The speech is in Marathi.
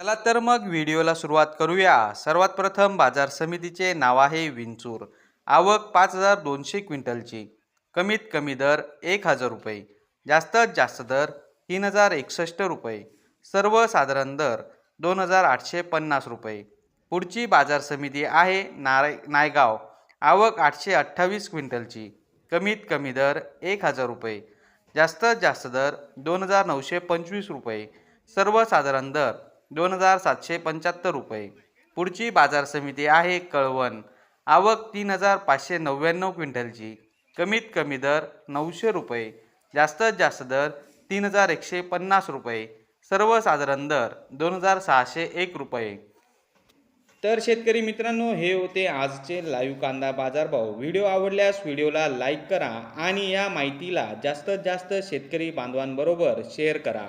चला तर मग व्हिडिओला सुरुवात करूया. सर्वात प्रथम बाजार समितीचे नाव आहे विंचूर. आवक पाच हजार दोनशे क्विंटलची. कमीत कमी दर एक हजार रुपये. जास्तीत जास्त दर तीन हजार एकसष्ट रुपये. सर्वसाधारण दर दोन हजार आठशे पन्नास रुपये. पुढची बाजार समिती आहे नाराय नायगाव. आवक आठशे अठ्ठावीस क्विंटलची. कमीत कमी दर एक हजार रुपये. जास्तीत जास्त दर दोन हजार नऊशे पंचवीस रुपये. सर्वसाधारण दर दोन हजार सातशे पंच्याहत्तर रुपये. पुढची बाजार समिती आहे कळवण. आवक तीन हजार पाचशे नव्याण्णव क्विंटलची. कमीत कमी दर नऊशे रुपये. जास्तीत जास्त दर तीन हजार एकशे पन्नास रुपये. सर्वसाधारण दर दोन हजार सहाशे एक रुपये. तर शेतकरी मित्रांनो हे होते आजचे लाईव्ह कांदा बाजारभाव. व्हिडिओ आवडल्यास व्हिडिओला लाईक करा आणि या माहितीला जास्तीत जास्त शेतकरी बांधवांबरोबर शेअर करा.